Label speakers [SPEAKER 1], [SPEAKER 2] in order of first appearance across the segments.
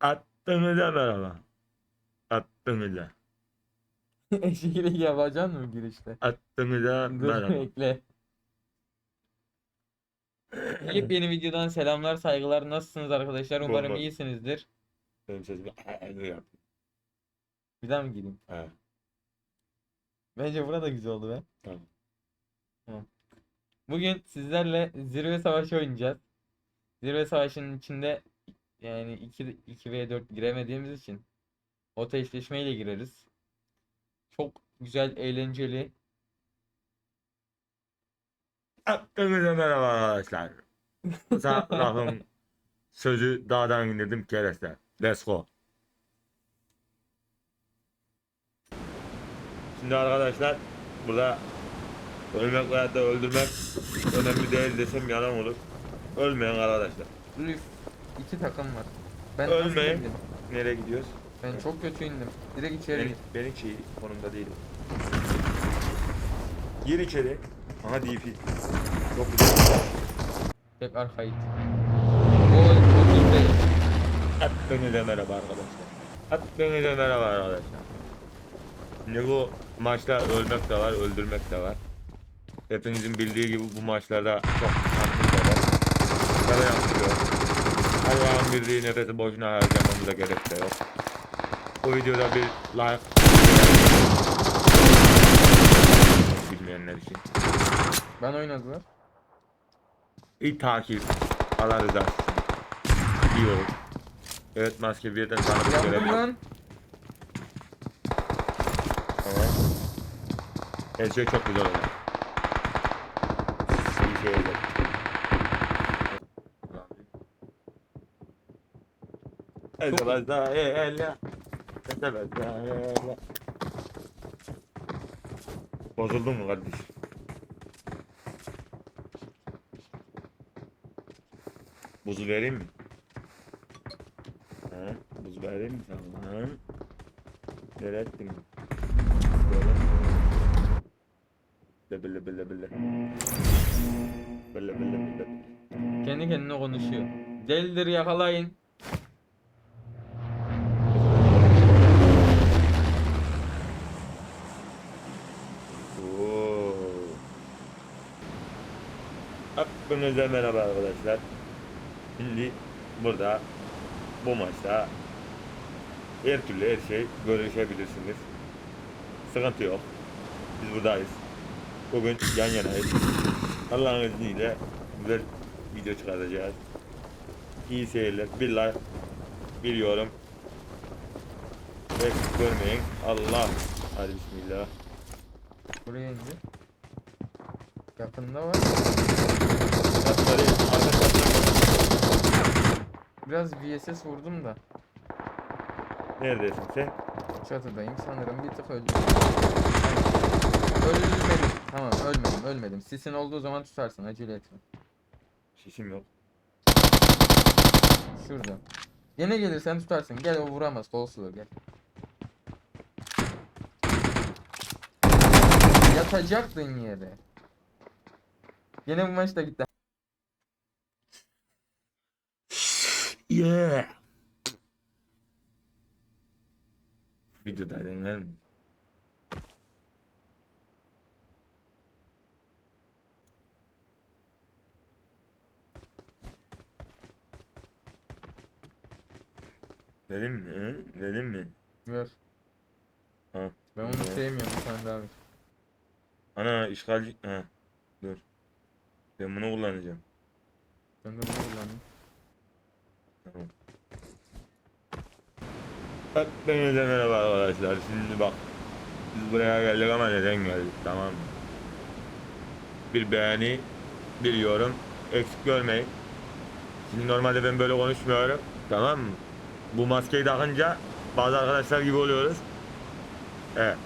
[SPEAKER 1] Attığınıza merhaba. Attığınıza.
[SPEAKER 2] Eşeğiyle yapacaksın mı girişte?
[SPEAKER 1] Attığınıza
[SPEAKER 2] Dur
[SPEAKER 1] merhaba.
[SPEAKER 2] bekle. Yepyeni videodan selamlar saygılar nasılsınız arkadaşlar umarım
[SPEAKER 1] Bomba.
[SPEAKER 2] iyisinizdir.
[SPEAKER 1] Benim sesimi yap.
[SPEAKER 2] Bir daha mı gireyim?
[SPEAKER 1] He,
[SPEAKER 2] Bence burada güzel oldu be.
[SPEAKER 1] tamam.
[SPEAKER 2] Bugün sizlerle zirve savaşı oynayacağız. Zirve savaşının içinde yani 2 2 ve 4 giremediğimiz için oto eşleşmeyle gireriz. Çok güzel, eğlenceli.
[SPEAKER 1] Attığınıza merhaba arkadaşlar. Sağ lafım sözü dağdan indirdim kereste. Let's go. Şimdi arkadaşlar burada ölmek veya da öldürmek önemli değil desem yalan olur. Ölmeyin arkadaşlar.
[SPEAKER 2] İki takım var. Ben nasıl indim?
[SPEAKER 1] Nereye gidiyoruz?
[SPEAKER 2] Ben çok kötü indim. Direkt içeri
[SPEAKER 1] Ben,
[SPEAKER 2] gir.
[SPEAKER 1] ben hiç iyi konumda değilim. Gir içeri. Aha DP. Çok güzel.
[SPEAKER 2] Tek arkayı. Gol 35.
[SPEAKER 1] Hepinize merhaba arkadaşlar. Hepinize merhaba arkadaşlar. Şimdi bu maçta ölmek de var, öldürmek de var. Hepinizin bildiği gibi bu maçlarda çok haksız da var. Yapıyor. Allah'ın birliği nefesi boşuna harcamamıza gerek de yok. Bu videoda bir like bilmeyenler için.
[SPEAKER 2] Ben oynadılar.
[SPEAKER 1] İyi takip. Allah rızası olur. Evet maske birden tanıdık görebilirim.
[SPEAKER 2] lan.
[SPEAKER 1] Her şey çok güzel oldu. İyi şey oldu. Ezemez daha ele. Ezemez daha ele. Bozuldun mu kardeş? Buzu vereyim mi? Ha? Buz vereyim mi sana? Ha? Nereye ettin? Böyle. Bile bile bile bile bile bile.
[SPEAKER 2] Kendi kendine konuşuyor. Delidir yakalayın.
[SPEAKER 1] Hepinize merhaba arkadaşlar. Şimdi burada bu maçta her türlü her şey görüşebilirsiniz. Sıkıntı yok. Biz buradayız. Bugün yan yanayız. Allah'ın izniyle güzel video çıkaracağız. İyi seyirler. Bir like, bir yorum. Eksik görmeyin. Allah. Hadi bismillah.
[SPEAKER 2] Buraya indi. Yakında var.
[SPEAKER 1] Katları arka katları.
[SPEAKER 2] Biraz VSS vurdum da.
[SPEAKER 1] Neredesin sen?
[SPEAKER 2] Çatıdayım sanırım bir tık öldüm. Ölmedim. Tamam ölmedim ölmedim. Sisin olduğu zaman tutarsın acele etme.
[SPEAKER 1] Şişim yok.
[SPEAKER 2] Şurada. Yine gelirsen tutarsın. Gel o vuramaz. Kolsuz gel. Yatacaktın yere. Yine bu maç da gitti.
[SPEAKER 1] Yeah. Videodaydın değil mi? Dedim mi? Hı? Dedim mi?
[SPEAKER 2] Ver.
[SPEAKER 1] Ha.
[SPEAKER 2] Ben onu sevmiyorum sen daha ver.
[SPEAKER 1] Ana işgalci... Ha. Dur. Ben bunu kullanacağım.
[SPEAKER 2] Ben de bunu kullandım.
[SPEAKER 1] Tamam. Hepinize merhaba arkadaşlar. Şimdi bak. Biz buraya geldik ama neden geldik tamam mı? Bir beğeni, bir yorum. Eksik görmeyin. Şimdi normalde ben böyle konuşmuyorum. Tamam mı? Bu maskeyi takınca bazı arkadaşlar gibi oluyoruz. Evet.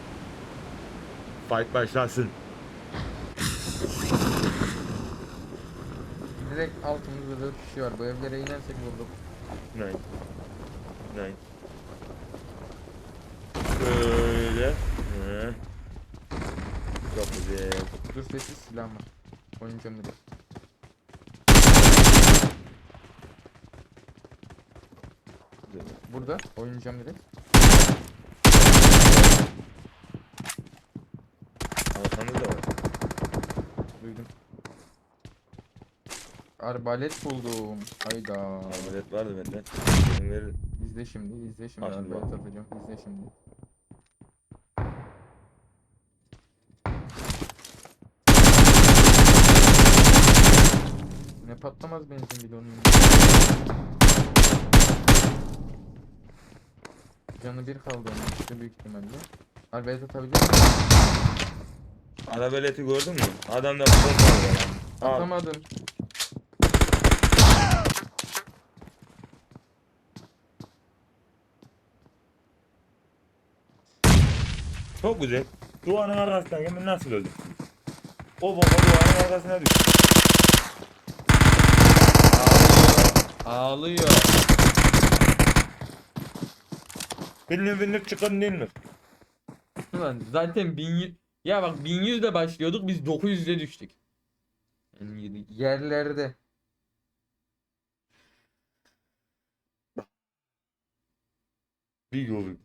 [SPEAKER 1] Fight başlasın.
[SPEAKER 2] Direkt altımızda 4 kişi var. Bu evlere inersek vurduk.
[SPEAKER 1] Nine. Nine. Böyle. Hı. Çok güzel.
[SPEAKER 2] Dur sessiz silah var. Oynayacağım direkt. Burada oynayacağım direkt.
[SPEAKER 1] Arkamızda var.
[SPEAKER 2] Duydum. Arbalet buldum. Hayda.
[SPEAKER 1] Amulet vardı bende. Benim verir.
[SPEAKER 2] İzle şimdi, izle şimdi.
[SPEAKER 1] Şimdi.
[SPEAKER 2] Arbalet atacağım. İzle şimdi. Ne patlamaz benzin bidonu. Canı bir kaldı onun işte büyük ihtimalle. Arbalet atabilir miyim?
[SPEAKER 1] Arabeleti gördün mü? Adamda bomba var. Al.
[SPEAKER 2] Atamadım.
[SPEAKER 1] Çok güzel. Duvarın arkasından yemin nasıl öldü? O bomba duvarın arkasına düştü.
[SPEAKER 2] Ağlıyor.
[SPEAKER 1] Binlik binlik çıkın dinlik.
[SPEAKER 2] Ulan zaten 1100 ya bak 1100 de başlıyorduk biz 900'e düştük. Yani yerlerde.
[SPEAKER 1] Bir yolu.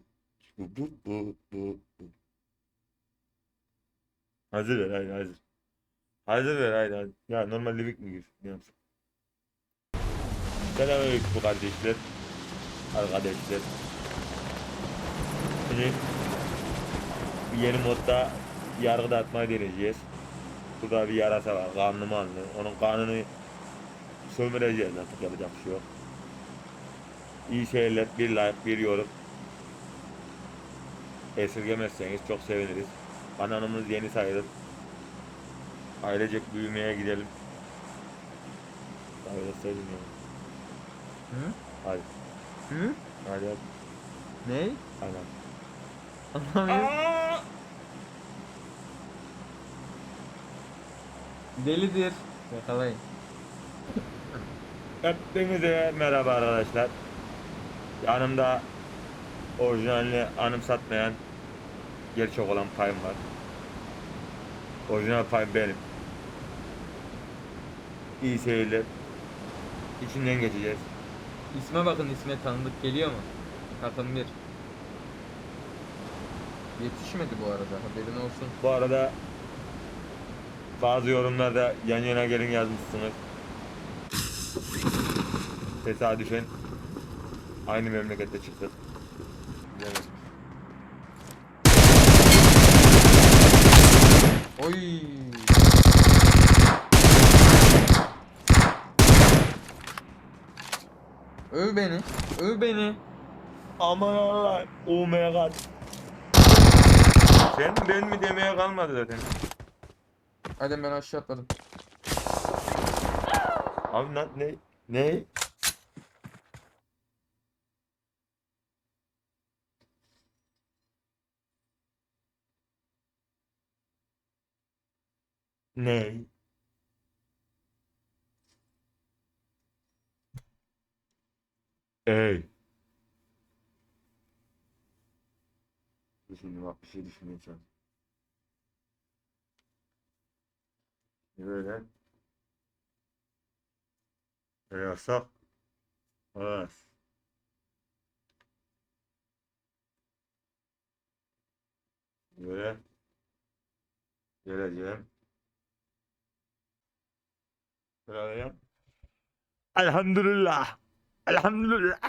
[SPEAKER 1] Bu bu bu bu. Hazır ver haydi hazır. Hazır ver haydi hazır. Ya normal livik mi gir? Ne yapsın? Selamünaleyküm kardeşler. Arkadaşlar. Şimdi yeni modda yargı dağıtmayı deneyeceğiz. Burada bir yarasa var. Kanlı manlı. Onun kanını sömüreceğiz artık yapacak bir şey yok. İyi seyirler. Bir like, bir yorum. Esirgemezseniz çok seviniriz. Kanalımız yeni sayılır. Ailecek büyümeye gidelim. Daha söyleyeyim yani.
[SPEAKER 2] Hı?
[SPEAKER 1] Hadi.
[SPEAKER 2] Hı?
[SPEAKER 1] Hadi hadi.
[SPEAKER 2] Ne?
[SPEAKER 1] Anam.
[SPEAKER 2] Anlamıyorum. Delidir. Yakalayın.
[SPEAKER 1] Hepinize merhaba arkadaşlar. Yanımda orijinalini anımsatmayan gerçek olan payım var. Orijinal payım benim. İyi seyirler. İçinden geçeceğiz.
[SPEAKER 2] İsme bakın isme tanıdık geliyor mu? Takım bir. Yetişmedi bu arada haberin olsun.
[SPEAKER 1] Bu arada bazı yorumlarda yan yana gelin yazmışsınız. Tesadüfen aynı memlekette çıktık. Evet.
[SPEAKER 2] Oy. Öv beni. Öv beni.
[SPEAKER 1] Aman Allah. Oh my god. Sen ben mi demeye kalmadı zaten.
[SPEAKER 2] Hadi ben aşağı atladım.
[SPEAKER 1] Abi lan ne? Ne? Ne? Ey. Şimdi bak bir şey düşünmeye çalış. Böyle. Böyle yapsak. Evet. Böyle. Geleceğim. Geleceğim. Elhamdülillah. Elhamdülillah.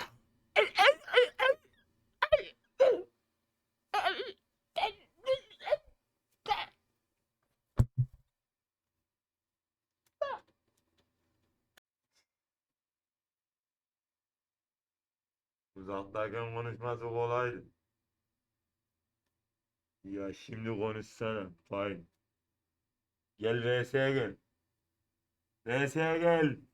[SPEAKER 1] Uzaktayken konuşması kolaydı. Ya şimdi konuşsana. Fine. Gel VS'ye gel. VS'ye gel.